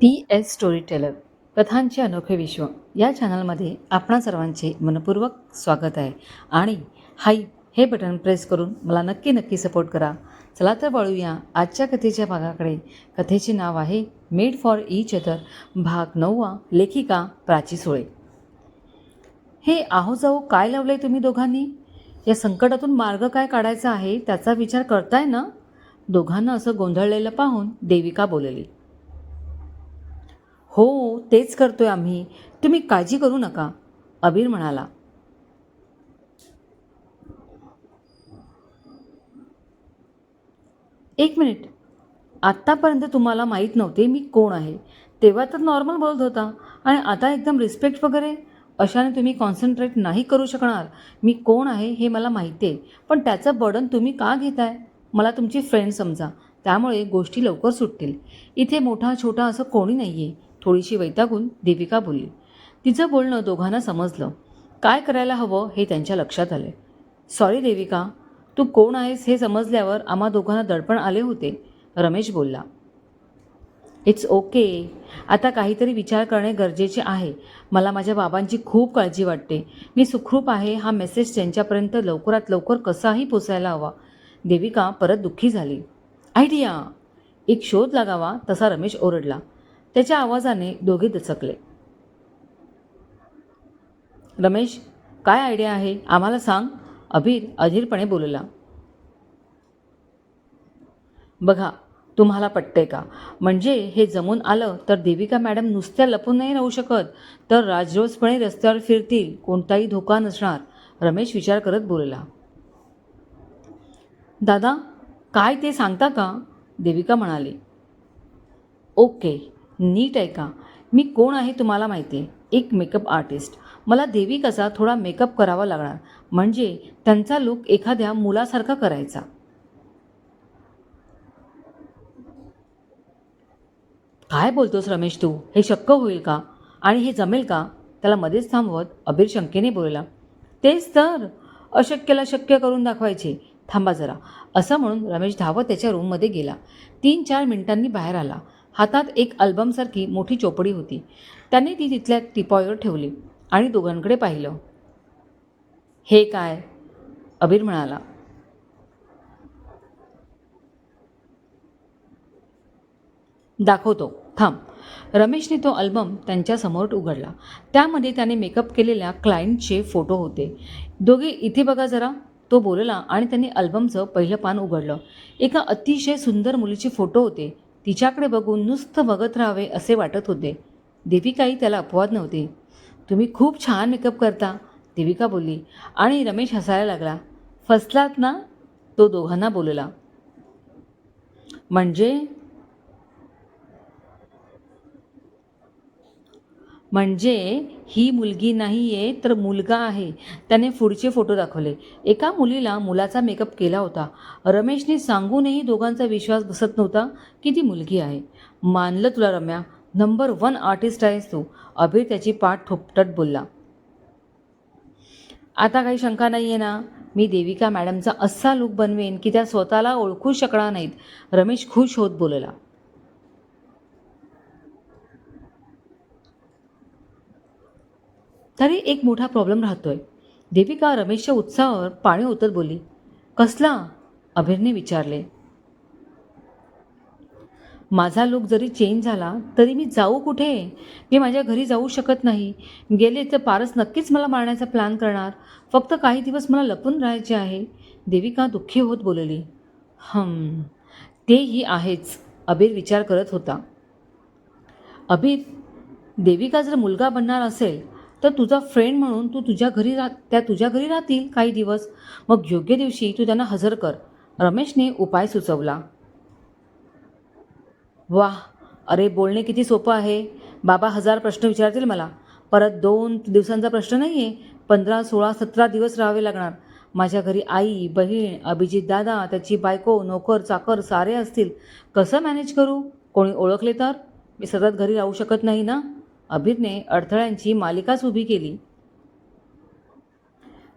P S story teller कथांचे अनोखे विश्व. या चॅनलमध्ये आपणा सर्वांचे मनपूर्वक स्वागत आहे. आणि हाई हे बटन प्रेस करून मला नक्की नक्की सपोर्ट करा. चला तर वळूया आजच्या कथेच्या भागाकडे. कथेचे नाव आहे मेड फॉर इच अदर भाग नववा लेखिका प्राची सुळे. हे आहो जाऊ काय लावलंय तुम्ही दोघांनी? या संकटातून मार्ग काय काढायचा आहे त्याचा विचार करताय ना? दोघांना असं गोंधळलेलं पाहून देविका बोलली. हो तेच करतोय आम्ही. तुम्ही काळजी करू नका अबीर म्हणाला. एक मिनिट. आत्तापर्यंत तुम्हाला माहीत नव्हते मी कोण आहे. तेव्हा तर नॉर्मल बोलत होता. आणि आता एकदम रिस्पेक्ट वगैरे? अशाने तुम्ही कॉन्सन्ट्रेट नाही करू शकणार. मी कोण आहे हे मला माहिती आहे. पण त्याचं बर्डन तुम्ही का घेताय? मला तुमची फ्रेंड समजा. त्यामुळे गोष्टी लवकर सुटतील. इथे मोठा छोटा असं कोणी नाही आहे थोडीशी वैतागून देविका बोलली तिचं बोलणं दोघांना समजलं. काय करायला हवं हे त्यांच्या लक्षात आले सॉरी देविका. तू कोण आहेस हे समजल्यावर आम्हा दोघांना दडपण आले होते रमेश बोलला. इट्स ओके आता काहीतरी विचार करणे गरजेचे आहे. मला माझ्या बाबांची खूप काळजी वाटते. मी सुखरूप आहे. हा मेसेज त्यांच्यापर्यंत लवकरात लवकर कसाही पोचायला हवा. देविका परत दुःखी झाली. आयडिया एक शोध लागावा तसा रमेश ओरडला. त्याच्या आवाजाने दोघे दचकले. रमेश काय आयडिया आहे? आम्हाला सांग. अभिर अधीरपणे बोलला. बघा तुम्हाला पटते का? म्हणजे हे जमून आलं तर देविका मॅडम नुसत्या लपून नाही राहू शकत. तर राजरोजपणे रस्त्यावर फिरतील कोणताही धोका नसणार. रमेश विचार करत बोलला. दादा काय ते सांगता का? देविका म्हणाली. ओके नीट आहे का? मी कोण आहे तुम्हाला माहिती आहे? एक मेकअप आर्टिस्ट मला देविकाचा थोडा मेकअप करावा लागणार. म्हणजे त्यांचा लुक एखाद्या मुलासारखा करायचा. काय बोलतोस रमेश तू? हे शक्य होईल का? आणि हे जमेल का? त्याला मध्येच थांबवत अबीर शंकेने बोलला तेच तर. अशक्यला शक्य करून दाखवायचे. थांबा जरा. असं म्हणून रमेश धावत त्याच्या रूममध्ये गेला. तीन चार मिनिटांनी बाहेर आला. हातात एक अल्बमसारखी मोठी चोपडी होती. त्याने ती तिथल्या टिपॉयवर ठेवली आणि दोघांकडे पाहिलं. हे काय? अबीर म्हणाला. दाखवतो. थांब. रमेशने तो अल्बम त्यांच्यासमोर उघडला. त्यामध्ये त्याने मेकअप केलेल्या क्लायंटचे फोटो होते. दोघे इथे बघा जरा. तो बोलला आणि त्यांनी अल्बमचं पहिलं पान उघडलं. एका अतिशय सुंदर मुलीचे फोटो होते. तिच्याकडे बघून नुसतं बघत राहावे असे वाटत होते. देविकाही त्याला अपवाद नव्हते. तुम्ही खूप छान मेकअप करता देविका बोलली. आणि रमेश हसायला लागला. फसलात ना? तो दोघांना बोलला. म्हणजे म्हणजे ही मुलगी नाही आहे तर मुलगा आहे. त्याने पुढचे फोटो दाखवले. एका मुलीला मुलाचा मेकअप केला होता. रमेशने सांगूनही दोघांचा विश्वास बसत नव्हता की ती मुलगी आहे. मानलं तुला रम्या? नंबर वन आर्टिस्ट आहेस तू. अभिर त्याची पाठ थोपटत बोलला. आता काही शंका नाही आहे ना? मी देविका मॅडमचा असा लुक बनवेन की त्या स्वतःला ओळखू शकणार नाहीत. रमेश खुश होत बोलला. तरी एक मोठा प्रॉब्लेम राहतोय. देविका रमेशच्या उत्साहावर पाणी ओतत बोली कसला? अभिरने विचारले. माझा लुक जरी चेंज झाला तरी मी जाऊ कुठे? मी माझ्या घरी जाऊ शकत नाही. गेले तर पारस नक्कीच मला मारण्याचा प्लॅन करणार. फक्त काही दिवस मला लपून राहायचे आहे. देविका दुःखी होत बोलली. हं तेही आहेच अबीर विचार करत होता. अबीर देविका जर मुलगा बनणार असेल तर तुझा फ्रेंड म्हणून तू तुझ्या घरी राह त्या तुझ्या घरी राहतील काही दिवस. मग योग्य दिवशी तू त्यांना हजर कर. रमेशने उपाय सुचवला. वाह अरे बोलणे किती सोपं आहे. बाबा हजार प्रश्न विचारतील मला. परत दोन दिवसांचा प्रश्न नाही आहे पंधरा सोळा सतरा दिवस राहावे लागणार. माझ्या घरी आई बहीण अभिजित दादा त्याची बायको नोकर चाकर सारे असतील. कसं मॅनेज करू? कोणी ओळखले तर? मी सतत घरी राहू शकत नाही ना? अभिरने अडथळ्यांची मालिकाच उभी केली.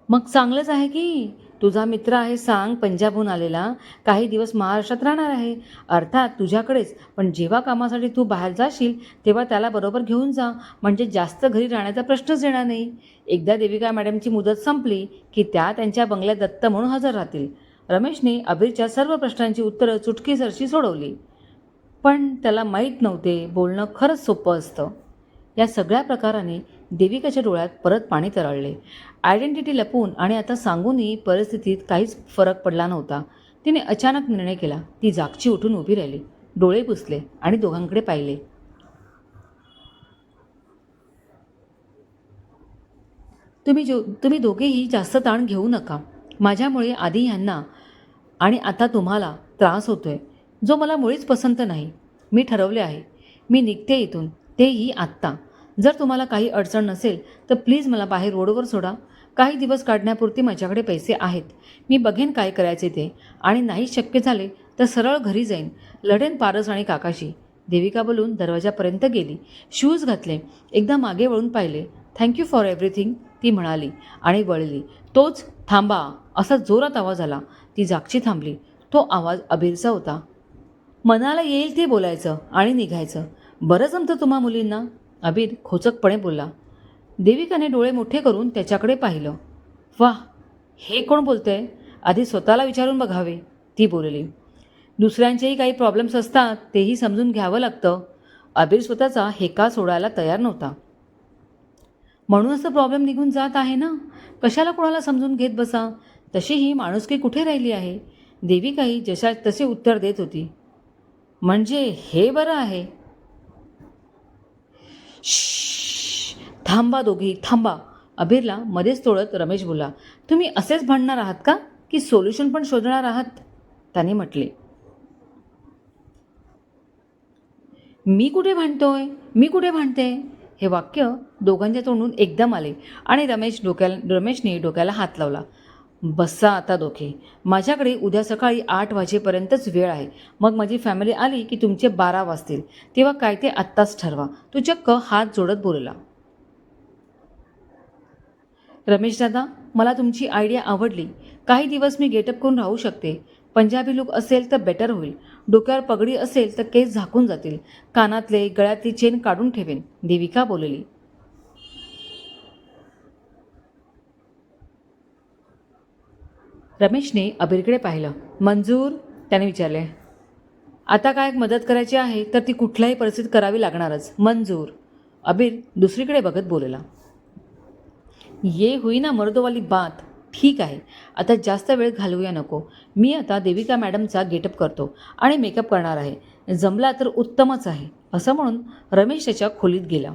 मग चांगलंच आहे की तुझा मित्र आहे सांग पंजाबहून आलेला. काही दिवस महाराष्ट्रात राहणार आहे. अर्थात तुझ्याकडेच. पण जेव्हा कामासाठी तू बाहेर जाशील तेव्हा त्याला बरोबर घेऊन जा. म्हणजे जास्त घरी राहण्याचा प्रश्नच येणार नाही. एकदा देविका मॅडमची मुदत संपली की त्या त्यांच्या बंगल्यात दत्त म्हणून हजर राहतील. रमेशने अबीरच्या सर्व प्रश्नांची उत्तरं चुटकीसरशी सोडवली. पण त्याला माहीत नव्हते बोलणं खरंच सोपं असतं. या सगळ्या प्रकाराने देविकाच्या डोळ्यात परत पाणी तरळले. आयडेंटिटी लपवून आणि आता सांगूनही परिस्थितीत काहीच फरक पडला नव्हता. तिने अचानक निर्णय केला. ती जागची उठून उभी राहिली. डोळे पुसले आणि दोघांकडे पाहिले. तुम्ही जो तुम्ही दोघेही जास्त ताण घेऊ नका. माझ्यामुळे आधी ह्यांना आणि आता तुम्हाला त्रास होतोय. जो मला मुळीच पसंत नाही. मी ठरवले आहे. मी निघते इथून. तेही आत्ता. जर तुम्हाला काही अडचण नसेल तर प्लीज मला बाहेर रोडवर सोडा. काही दिवस काढण्यापुरती माझ्याकडे पैसे आहेत. मी बघेन काय करायचे ते. आणि नाही शक्य झाले तर सरळ घरी जाईन. लढेन पारस आणि काकाशी. देविका बोलून दरवाजापर्यंत गेली. शूज घातले. एकदा मागे वळून पाहिले. थँक्यू फॉर एव्हरीथिंग ती म्हणाली आणि वळली. तोच थांबा. असा जोरात आवाज आला. ती जागची थांबली. तो आवाज अबीरचा होता. मनाला येईल ते बोलायचं आणि निघायचं. बरं जमतं तुम्हा मुलींना. अबीर खोचकपणे बोलला देविकाने डोळे मोठे करून त्याच्याकडे पाहिलं. वा हे कोण बोलतंय? आधी स्वतःला विचारून बघावे ती बोलली. दुसऱ्यांचेही काही प्रॉब्लेम्स असतात तेही समजून घ्यावं लागतं. अबीर स्वतःचा हेका सोडायला तयार नव्हता. म्हणूनच तर प्रॉब्लेम निघून जात आहे ना? कशाला कोणाला समजून घेत बसा? तशी ही माणुसकी कुठे राहिली आहे? देविकाही जशा तसे उत्तर देत होती. म्हणजे हे बरं आहे. थांबा दोघी थांबा अबीरला मध्येच तोडत रमेश बोला तुम्ही असेच भांडणार आहात का की सोल्युशन पण शोधणार आहात त्याने म्हटले मी कुठे भांडतोय मी कुठे भांडते हे वाक्य दोघांच्या तोंडून एकदम आले आणि रमेश डोक्याला रमेशने डोक्याला हात लावला बस्सा आता दोघे. माझ्याकडे उद्या सकाळी आठ वाजेपर्यंतच वेळ आहे. मग माझी फॅमिली आली की तुमचे बारा वाजतील. तेव्हा काय ते आत्ताच ठरवा. तू चक्क हात जोडत बोलला. रमेश दादा मला तुमची आयडिया आवडली. काही दिवस मी गेटअप करून राहू शकते. पंजाबी लुक असेल तर बेटर होईल. डोक्यावर पगडी असेल तर केस झाकून जातील. कानातले गळ्यातली चेन काढून ठेवेन. देविका बोलली. रमेशने अबीरकडे पाहिलं. मंजूर त्याने विचारले आता काय मदत करायची आहे तर ती कुठल्याही परिस्थितीत करावी लागणारच. मंजूर. अबीर दुसरीकडे बघत बोलला ये हुई ना मर्दोवाली बात. ठीक आहे. आता जास्त वेळ घालवूया नको. मी आता देविका मॅडमचा गेटअप करतो आणि मेकअप करणार आहे. जमला तर उत्तमच आहे. असं म्हणून रमेश त्याच्या खोलीत गेला.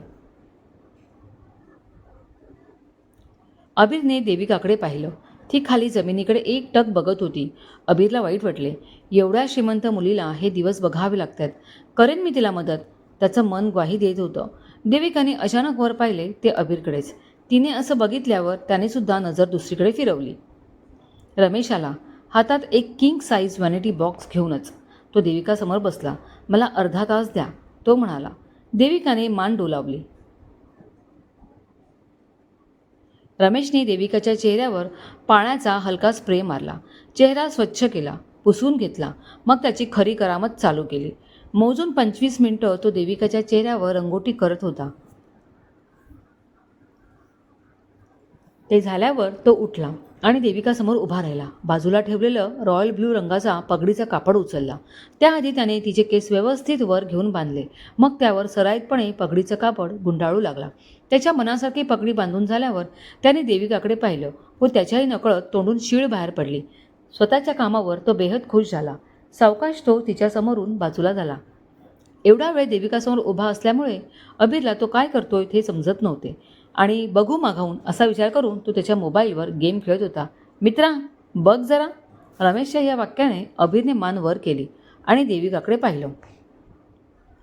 अबीरने देविकाकडे पाहिलं. ती खाली जमिनीकडे एक टक बघत होती. अबीरला वाईट वाटले. एवढ्या श्रीमंत मुलीला हे दिवस बघावे लागतात. करेन मी तिला मदत? त्याचं मन ग्वाही देत होतं. देविकाने अचानक वर पाहिले ते अबीरकडेच. तिने असं बघितल्यावर त्याने सुद्धा नजर दुसरीकडे फिरवली. रमेश आला. हातात एक किंग साईज व्हॅनिटी बॉक्स घेऊनच. तो देविकासमोर बसला. मला अर्धा तास द्या तो म्हणाला. देविकाने मान डोलावली. रमेशने देविकाच्या चेहऱ्यावर पाण्याचा हलका स्प्रे मारला. चेहरा स्वच्छ केला पुसून घेतला. मग त्याची खरी करामत चालू केली. मोजून पंचवीस मिनटं तो देविकाच्या चेहऱ्यावर रंगोटी करत होता. ते झाल्यावर तो उठला आणि देविकासमोर उभा राहिला. बाजूला ठेवलेलं रॉयल ब्ल्यू रंगाचा पगडीचा कापड उचलला. त्याआधी त्याने तिचे केस व्यवस्थित वर घेऊन बांधले. मग त्यावर सराईतपणे पगडीचं कापड गुंडाळू लागला. त्याच्या मनासारखी पगडी बांधून झाल्यावर त्याने देविकाकडे पाहिलं व त्याच्याही नकळत तोंडून शीळ बाहेर पडली. स्वतःच्या कामावर तो बेहद खुश झाला. सावकाश तो तिच्यासमोरून बाजूला झाला. एवढा वेळ देविकासमोर उभा असल्यामुळे अबीरला तो काय करतोय हे समजत नव्हते. आणि बघू मागाहून असा विचार करून तो त्याच्या मोबाईलवर गेम खेळत होता. मित्रा बघ जरा. रमेशच्या या वाक्याने अबीरने मान वर केली आणि देविकाकडे पाहिलं.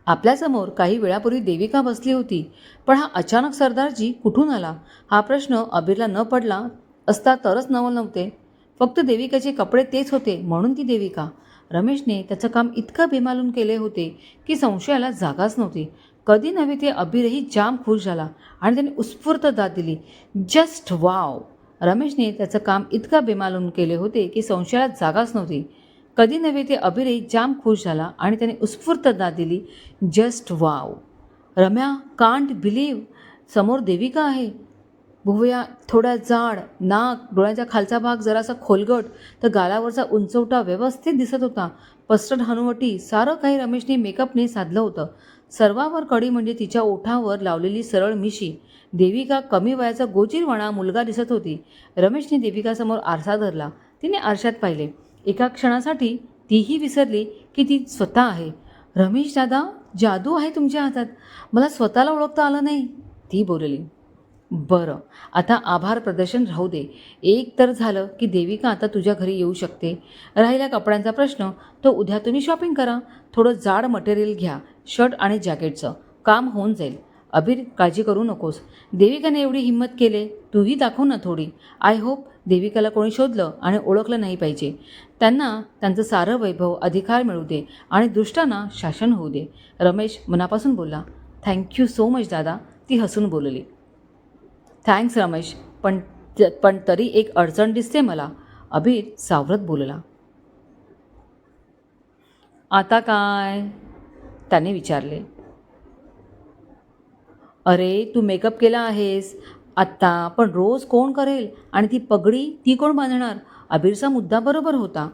आपल्यासमोर काही वेळापूर्वी देविका बसली होती पण हा अचानक सरदारजी कुठून आला? हा प्रश्न अबीरला न पडला असता तरच नवल नव्हते. फक्त देविकाचे कपडे तेच होते म्हणून ती देविका. रमेशने त्याचं काम इतकं बेमालून केले होते की संशयाला जागाच नव्हती. कधी नव्हे ते अबीरही जाम खुश झाला आणि त्याने उत्स्फूर्त दाद दिली. Just wow! रमेशने त्याचं काम इतकं बेमालून केले होते की संशयाला जागाच नव्हती. कधी नव्हे ते अभिरही जाम खुश झाला आणि त्याने उत्स्फूर्तता दिली. Just wow Ramya can't believe समोर देविका आहे. भुवया थोड्या जाड नाक डोळ्याचा खालचा भाग जरासा खोलगट तर गालावरचा उंचवटा व्यवस्थित दिसत होता. पस्टड हनुवटी सारं काही रमेशने मेकअपने साधलं होतं. सर्वावर कडी म्हणजे तिच्या ओठावर लावलेली सरळ मिशी. देविका कमी वयाचा गोजीरवाणा मुलगा दिसत होती. रमेशने देविकासमोर आरसा धरला. तिने आरशात पाहिले. एका क्षणासाठी तीही विसरली की ती स्वतः आहे. रमेश दादा जादू आहे तुमच्या हातात. मला स्वतःला ओळखता आलं नाही. ती बोलली. बरं आता आभार प्रदर्शन राहू दे. एक तर झालं की देविका आता तुझ्या घरी येऊ शकते. राहिला कपड्यांचा प्रश्न तो उद्या तुम्ही शॉपिंग करा. थोडं जाड मटेरियल घ्या शर्ट आणि जॅकेटचं काम होऊन जाईल. अभिर काळजी करू नकोस. देविकाने एवढी हिंमत केले तूही दाखव ना थोडी. आय होप देविकाला कोणी शोधलं आणि ओळखलं नाही पाहिजे. त्यांना त्यांचं सारं वैभव अधिकार मिळू दे आणि दुष्टांना शासन होऊ दे. रमेश मनापासून बोलला थँक्यू सो मच दादा. ती हसून बोलली. थँक्स रमेश. पण पण तरी एक अडचण दिसते मला. अभिर सावरत बोलला. आता काय? त्याने विचारले. अरे तू मेकअप केला आहेस. आत्ता पण रोज कोण करेल आणि ती पगडी ती कोण बांधणार? अबीरचा मुद्दा बरोबर होता.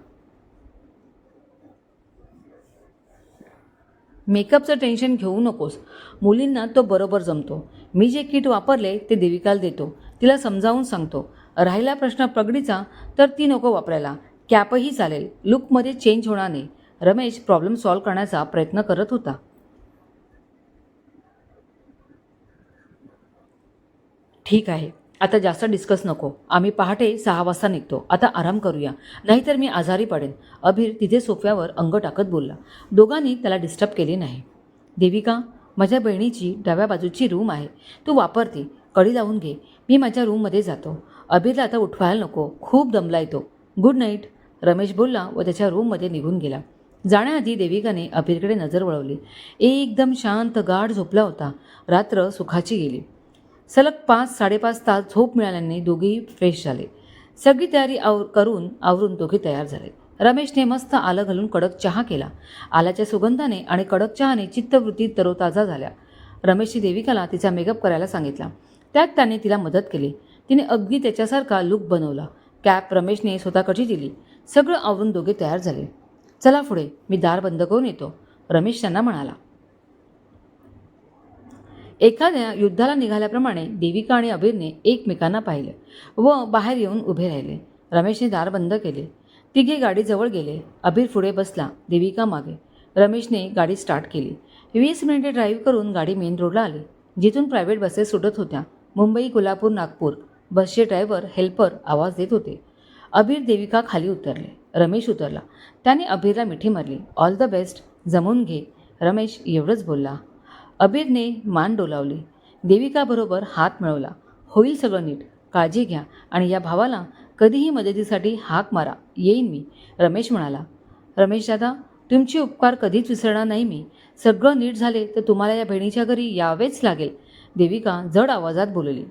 मेकअपचं टेन्शन घेऊ नकोस. मुलींना तो बरोबर जमतो. मी जे किट वापरले ते देविकाला देतो. तिला समजावून सांगतो. राहिला प्रश्न पगडीचा तर ती नको वापरायला. कॅपही चालेल. लुकमध्ये चेंज होणार नाही. रमेश प्रॉब्लेम सॉल्व्ह करण्याचा प्रयत्न करत होता. ठीक आहे. आता जास्त डिस्कस नको. आम्ही पहाटे सहा वाजता निघतो. आता आराम करूया. नाहीतर मी आजारी पडेन. अभिर तिथे सोफ्यावर अंग टाकत बोलला. दोघांनी त्याला डिस्टर्ब केले नाही. देविका माझ्या बहिणीची डाव्या बाजूची रूम आहे. तू वापरते. कडी लावून घे. मी माझ्या रूममध्ये जातो. अभिरला आता उठवायला नको. खूप दमला येतो गुड नाईट रमेश बोलला व त्याच्या रूममध्ये निघून गेला. जाण्याआधी देविकाने अभिरकडे नजर वळवली. एकदम शांत गाढ झोपला होता. रात्र सुखाची गेली. सलग पाच साडेपाच तास झोप मिळाल्याने दोघेही फ्रेश झाले. सगळी तयारी आवर करून आवरून दोघे तयार झाले. रमेशने मस्त आलं घालून कडक चहा केला. आल्याच्या सुगंधाने आणि कडक चहाने चित्तवृत्ती तरोताजा झाल्या. रमेशने देविकाला तिचा मेकअप करायला सांगितला. त्यात त्याने तिला मदत केली. तिने अगदी त्याच्यासारखा लुक बनवला. कॅप रमेशने स्वतःकडची दिली. सगळं आवरून दोघे तयार झाले. चला पुढे मी दार बंद करून येतो रमेश त्यांना म्हणाला. एखाद्या युद्धाला निघाल्याप्रमाणे देविका आणि अबीरने एकमेकांना पाहिलं व बाहेर येऊन उभे राहिले. रमेशने दार बंद केले. तिघे गाडीजवळ गेले. अबीर पुढे बसला देविका मागे. रमेशने गाडी स्टार्ट केली. वीस मिनिटे ड्राईव्ह करून गाडी मेन रोडला आली. जिथून प्रायव्हेट बसेस सुटत होत्या. मुंबई कोल्हापूर नागपूर. बसचे ड्रायव्हर हेल्पर आवाज देत होते. अबीर देविका खाली उतरले. रमेश उतरला. त्याने अबीरला मिठी मारली. All the best. जमून घे. रमेश एवढंच बोलला. अबीरने मान डोलावली. देविकाबरोबर हात मिळवला. होईल सगळं नीट. काळजी घ्या आणि या भावाला कधीही मदतीसाठी हाक मारा. येईन मी. रमेश म्हणाला. रमेश दादा तुमचे उपकार कधीच विसरणार नाही मी. सगळं नीट झाले तर तुम्हाला या बहिणीच्या घरी यावेच लागेल. देविका जड आवाजात बोलली.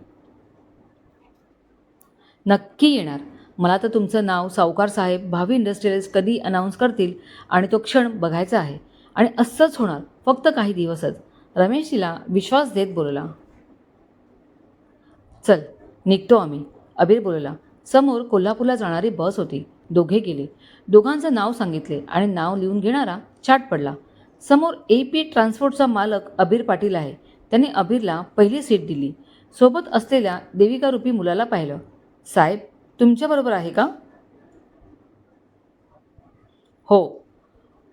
नक्की येणार. मला तर तुमचं नाव सावकार साहेब भावी इंडस्ट्रियलिस्ट कधी अनाऊन्स करतील आणि तो क्षण बघायचा आहे. आणि असंच होणार. फक्त काही दिवसच. रमेश तिला विश्वास देत बोलला. चल निघतो आम्ही अबीर बोलला. समोर कोल्हापूरला जाणारी बस होती. दोघे गेले. दोघांचं नाव सांगितले आणि नाव लिहून घेणारा चाट पडला. समोर ए पी ट्रान्सपोर्टचा मालक अबीर पाटील आहे. त्याने अबीरला पहिली सीट दिली. सोबत असलेल्या देविकारूपी मुलाला पाहिलं. साहेब तुमच्याबरोबर आहे का? हो.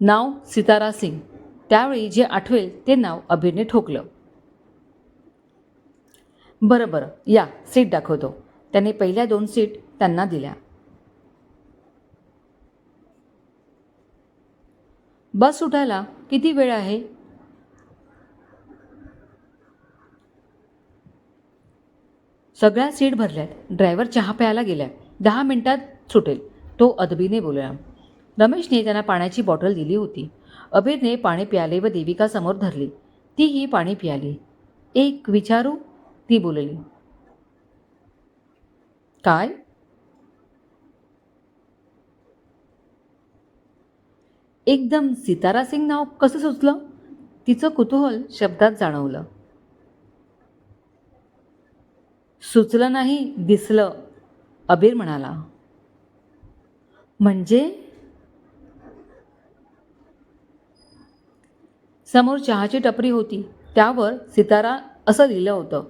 नाव सितारा सिंग. त्यावेळी जे आठवेल ते नाव अभिरने ठोकलं. बरं बरं. या सीट दाखवतो. त्याने पहिल्या दोन सीट त्यांना दिल्या. बस सुटायला किती वेळ आहे? सगळ्या सीट भरल्यात. ड्रायव्हर चहा प्यायला गेल्या. दहा मिनिटात सुटेल. तो अदबीने बोलला. रमेशने त्यांना पाण्याची बॉटल दिली होती. अबीरने पाणी प्याले व देविका समोर धरली. तीही पाणी प्याली. एक विचारू? ती बोलली. काय? एकदम सितारा सिंग नाव कसं सुचलं? तिचं कुतूहल शब्दात जाणवलं. सुचलं नाही दिसलं अबीर म्हणाला. म्हणजे? समोर चहाची टपरी होती. त्यावर सितारा असं लिहिलं होतं.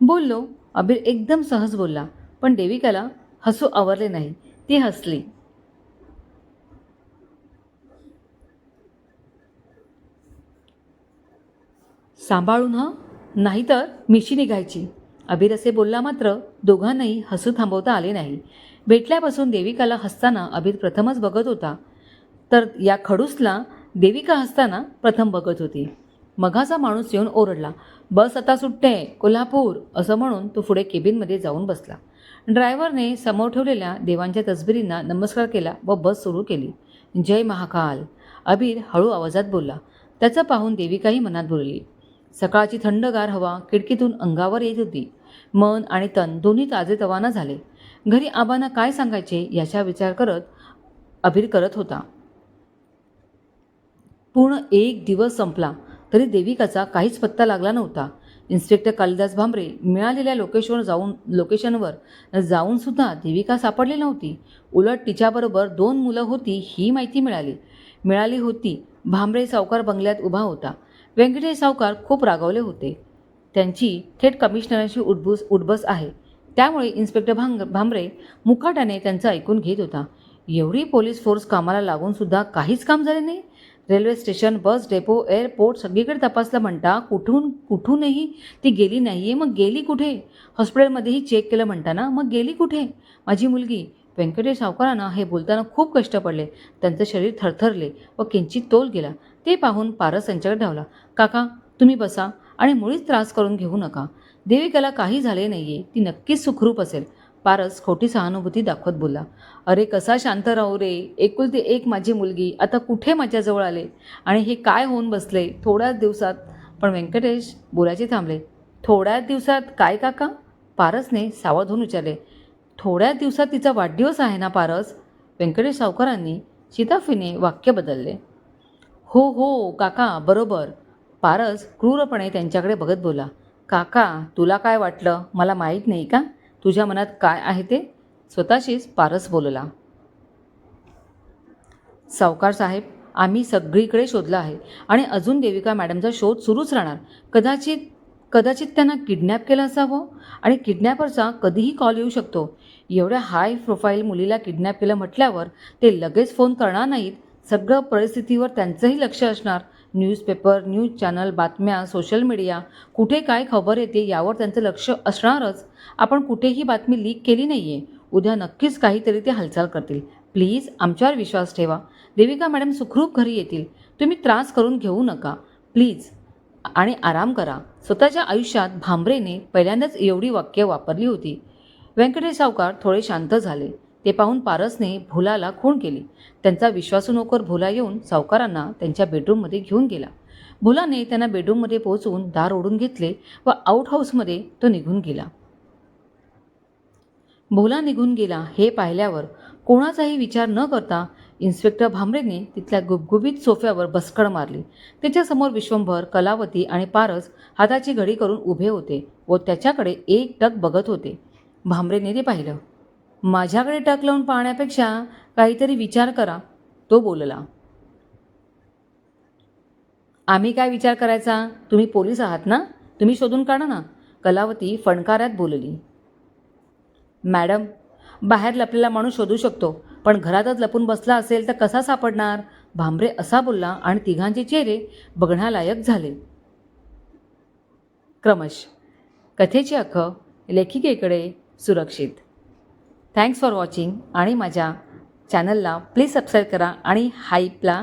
बोललो अबीर एकदम सहज बोलला पण देविकाला हसू आवरले नाही. ती हसली. सांभाळून हं? नाहीतर मिशी निघायची. अबीर असे बोलला मात्र दोघांनाही हसू थांबवता आले नाही. भेटल्यापासून देविकाला हसताना अबीर प्रथमच बघत होता. तर या खडूसला देविका हसताना प्रथम बघत होती. मघाचा माणूस येऊन ओरडला बस आता सुटते कोल्हापूर असं म्हणून तो पुढे केबिनमध्ये जाऊन बसला. ड्रायव्हरने समोर ठेवलेल्या देवांच्या तसबिरींना नमस्कार केला व बस सुरू केली. जय महाकाल. अबीर हळू आवाजात बोलला. त्याचं पाहून देविकाही मनात बोलली सकाळची थंडगार हवा खिडकीतून अंगावर येत होती. मन आणि तन दोन्ही ताजेतवाना झाले. घरी आबांना काय सांगायचे याचा विचार करत अबीर करत होता. पूर्ण एक दिवस संपला तरी देविकाचा काहीच पत्ता लागला नव्हता. इन्स्पेक्टर कालिदास भांबरे मिळालेल्या लोकेशवर जाऊन लोकेशनवर जाऊनसुद्धा देविका सापडली नव्हती. उलट तिच्याबरोबर दोन मुलं होती ही माहिती मिळाली. मिळाली होती भांबरे सावकार बंगल्यात उभा होता. व्यंकटेश सावकार खूप रागावले होते. त्यांची थेट कमिशनरांशी उठबूस उठबस आहे. त्यामुळे इन्स्पेक्टर भांग भांबरे मुखाट्याने त्यांचं ऐकून घेत होता. एवढी पोलीस फोर्स कामाला लागूनसुद्धा काहीच काम झाले नाही? Railway station bus depot airport सगळीकडे तपासलं म्हणता कुठून कुठूनही ती गेली नाही आहे मग गेली कुठे? हॉस्पिटलमध्येही चेक केलं म्हणताना मग गेली कुठे? माझी मुलगी व्यंकटेश सावकारांना हे बोलताना खूप कष्ट पडले. त्यांचं शरीर थरथरले व किंचित तोल गेला. ते पाहून पारस यांच्याकडे धावला. काका तुम्ही बसा आणि मुळीच त्रास करून घेऊ नका. देविकाला काही झाले नाही आहे ती नक्कीच सुखरूप असेल. पारस खोटी सहानुभूती दाखवत बोलला अरे कसा शांत राहू रे? एकुलती एक माझी मुलगी. आता कुठे माझ्याजवळ आले? आणि हे काय होऊन बसले? थोड्याच दिवसात. पण व्यंकटेश बोलायचे थांबले. थोड्याच दिवसात काय काका? पारसने सावध होऊन विचारले. थोड्याच दिवसात तिचा वाढदिवस आहे ना पारस? व्यंकटेश सावकारांनी शिताफीने वाक्य बदलले. हो हो काका बरोबर. पारस क्रूरपणे त्यांच्याकडे बघत बोला. काका तुला काय वाटलं? मला माहीत नाही का? तुझ्या मनात काय आहे ते स्वतःशीच पारस बोलला. सावकार साहेब आम्ही सगळीकडे शोधलं आहे आणि अजून देविका मॅडमचा शोध सुरूच राहणार. कदाचित कदाचित त्यांना किडनॅप केलं असावं आणि किडनॅपरचा कधीही कॉल येऊ शकतो. एवढ्या हाय प्रोफाईल मुलीला किडनॅप केलं म्हटल्यावर ते लगेच फोन करणार नाहीत. सगळं परिस्थितीवर त्यांचंही लक्ष असणार. न्यूजपेपर न्यूज चॅनल बातम्या सोशल मीडिया कुठे काय खबर येते यावर त्यांचं लक्ष असणारच. आपण कुठेही बातमी लीक केली नाही आहे उद्या नक्कीच काहीतरी ते हालचाल करतील. प्लीज आमच्यावर विश्वास ठेवा. देविका मॅडम सुखरूप घरी येतील. तुम्ही त्रास करून घेऊ नका. प्लीज आणि आराम करा. स्वतःच्या आयुष्यात भांबरेने पहिल्यांदाच एवढी वाक्य वापरली होती. व्यंकटेश सावकार थोडे शांत झाले. ते पाहून पारसने भुलाला खूण केली. त्यांचा विश्वासू नोकर भुला येऊन सावकारांना त्यांच्या बेडरूममध्ये घेऊन गेला. भुलाने त्यांना बेडरूममध्ये पोहोचवून दार ओढून घेतले व आउट हाऊसमध्ये तो निघून गेला. भोला निघून गेला हे पाहिल्यावर कोणाचाही विचार न करता इन्स्पेक्टर भांबरेने तिथल्या गुबगुबीत सोफ्यावर बसकड मारली. त्याच्यासमोर विश्वंभर कलावती आणि पारस हाताची घडी करून उभे होते व त्याच्याकडे एक टक बघत होते. भांबरेने ते पाहिलं. माझ्याकडे टक लावून पाहण्यापेक्षा काहीतरी विचार करा तो बोलला. आम्ही काय विचार करायचा? तुम्ही पोलीस आहात ना? तुम्ही शोधून काढा ना. कलावती फणकाऱ्यात बोलली. मॅडम बाहेर लपलेला माणूस शोधू शकतो पण घरातच लपून बसला असेल तर कसा सापडणार? भांबरे असा बोलला आणि तिघांचे चेहरे बघण्यालायक झाले. क्रमश. कथेची अख लेखिकेकडे सुरक्षित. थँक्स फॉर वॉचिंग आणि माझ्या चॅनलला प्लीज सबस्क्राईब करा आणि हाईपला